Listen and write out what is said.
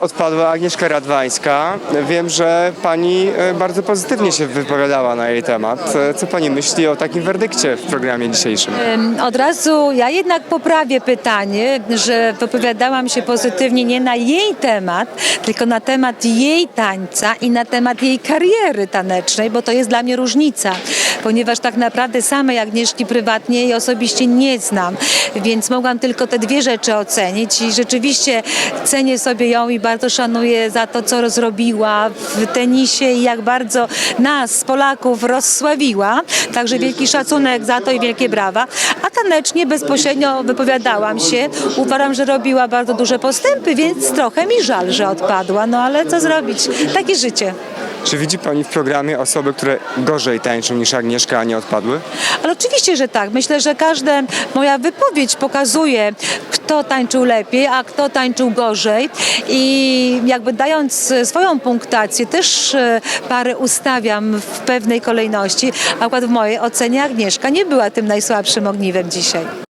Odpadła Agnieszka Radwańska. Wiem, że pani e, bardzo pozytywnie się wypowiadała na jej temat. E, Co pani myśli o takim werdykcie w programie dzisiejszym? Od razu ja jednak poprawię pytanie, że wypowiadałam się pozytywnie nie na jej temat, tylko na temat jej tańca i na temat jej kariery tanecznej, bo to jest dla mnie różnica, ponieważ tak naprawdę samej Agnieszki prywatnie i osobiście nie znam, więc mogłam tylko te dwie rzeczy ocenić i rzeczywiście cenię sobie ją i bardzo szanuję za to, co zrobiła w tenisie i jak bardzo nas, Polaków, rozsławiła. Także wielki szacunek za to i wielkie brawa. A tanecznie bezpośrednio wypowiadałam się. Uważam, że robiła bardzo duże postępy, więc trochę mi żal, że odpadła. No ale co zrobić? Takie życie. Czy widzi pani w programie osoby, które gorzej tańczą niż Agnieszka, a nie odpadły? Ale oczywiście, że tak. Myślę, że każda moja wypowiedź pokazuje, kto tańczył lepiej, a kto tańczył gorzej. I jakby dając swoją punktację, też e, parę ustawiam w pewnej kolejności. Akurat w mojej ocenie Agnieszka nie była tym najsłabszym ogniwem dzisiaj.